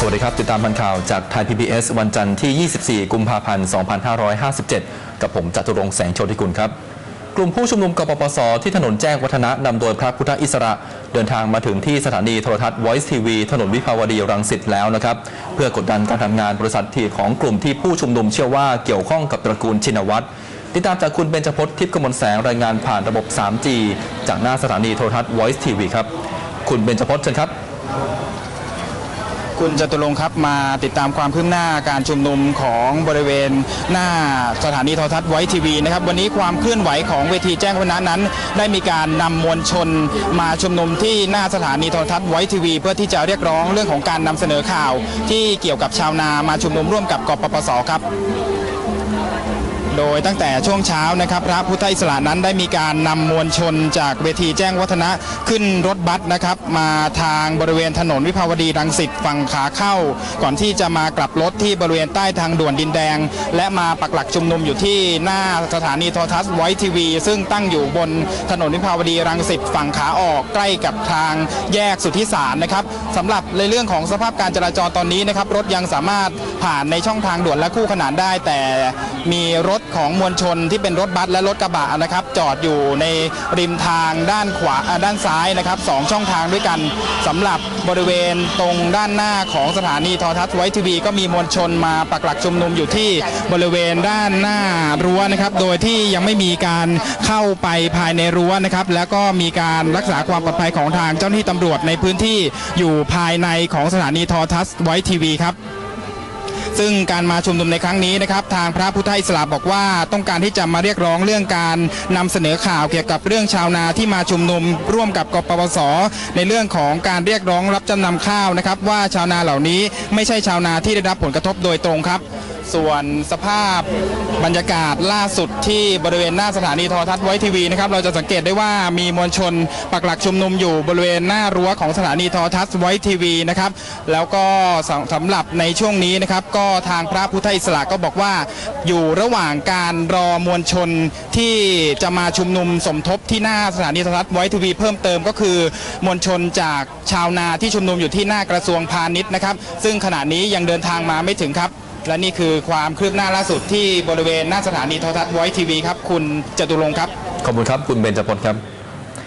สวัสดีครับ ติดตามพันข่าวจากไทย PBS วันจันทร์ที่ 24 กุมภาพันธ์ 2557 กับผมจตุรงแสงโชติกุลครับ กลุ่มผู้ชุมนุมกปปส ที่ถนนแจ้งวัฒนะนำโดยพระพุทธอิสระ เดินทางมาถึงที่สถานีโทรทัศน์ Voice TV ถนนวิภาวดีรังสิตแล้วนะครับ เพื่อกดดันการทำงานบริษัทที่ของกลุ่มที่ผู้ชุมนุมเชื่อว่าเกี่ยวข้องกับตระกูลชินวัตรติดตามจากคุณเบญจพจน์ทิพย์กมลแสงรายงานผ่านระบบ 3G จากหน้าสถานีโทรทัศน์ Voice TV ครับ คุณเบญจพจน์เชิญครับ คุณจตุรงค์ครับมาติดตามความคืบหน้าการชุมนุมของบริเวณหน้าสถานีโทรทัศน์ไวทีวีนะครับวันนี้ความเคลื่อนไหวของเวทีแจ้งวัฒนะนั้น ได้มีการนำมวลชนมาชุมนุมที่หน้าสถานีโทรทัศน์ไวทีวีเพื่อที่จะเรียกร้องเรื่องของการนำเสนอข่าว ที่เกี่ยวกับชาวนามาชุมนุมร่วมกับกปปสครับ โดยตั้งแต่ช่วงเช้านะครับ พระพุทธอิสระนั้นได้มีการนำมวลชนจากเวทีแจ้งวัฒนะขึ้นรถบัสนะครับ มาทางบริเวณถนนวิภาวดีรังสิตฝั่งขาเข้า ก่อนที่จะมากลับรถที่บริเวณใต้ทางด่วนดินแดง และมาปักหลักชุมนุมอยู่ที่หน้าสถานีโทรทัศน์ไวทีวีซึ่งตั้งอยู่บนถนนวิภาวดีรังสิตฝั่งขาออกใกล้กับทางแยกสุทธิสารนะครับสำหรับในเรื่องของสภาพการจราจรตอนนี้นะครับรถยังสามารถผ่านในช่องทางด่วนและคู่ขนานได้ แต่มีรถของมวลชนที่เป็นรถบัสและรถกระบะนะครับ จอดอยู่ในริมทางด้านขวาด้านซ้ายนะครับสองช่องทางด้วยกันสำหรับบริเวณตรงด้านหน้าของสถานีโทรทัศน์ไวทีวีก็มีมวลชนมาปักหลักชุมนุมอยู่ที่บริเวณด้านหน้ารั้วนะครับ โดยที่ยังไม่มีการเข้าไปภายในรั้วนะครับ แล้วก็มีการรักษาความปลอดภัยของทางเจ้าหน้าที่ตำรวจในพื้นที่อยู่ภายในของสถานีโทรทัศน์ไวทีวีครับ ซึ่งการมาชุมนุมในครั้งนี้นะครับทางพระพุทธอิสระบอกว่าต้องการที่จะมาเรียกร้องเรื่องการนำเสนอข่าวเกี่ยวกับเรื่องชาวนาที่มาชุมนุมร่วมกับกปปส ในเรื่องของการเรียกร้องรับจำนำข้าวนะครับว่าชาวนาเหล่านี้ไม่ใช่ชาวนาที่ได้รับผลกระทบโดยตรงครับ ส่วนสภาพบรรยากาศล่าสุดที่บริเวณหน้าสถานีโทรทัศน์ไวทีวีนะครับเราจะสังเกตได้ว่ามีมวลชนปักหลักชุมนุมอยู่บริเวณหน้ารั้วของสถานีโทรทัศน์ไวทีวีนะครับแล้วก็สำสำหรับในช่วงนี้นะครับก็ทางพระพุทธอิสระก็บอกว่าอยู่ระหว่างการรอมวลชนที่จะมาชุมนุมสมทบที่หน้าสถานีโทรทัศน์ไวทีวีเพิ่มเติมก็คือมวลชนจากชาวนาที่ชุมนุมอยู่ที่หน้ากระทรวงพาณิชย์นะครับ ซึ่งขณะนี้ยังเดินทางมาไม่ถึงครับ และนี่คือความคืบหน้าล่าสุดที่บริเวณหน้าสถานีโทรทัศน์ไวทีวีครับ คุณจตุรงค์ครับ ขอบคุณครับ คุณเบญจพลครับ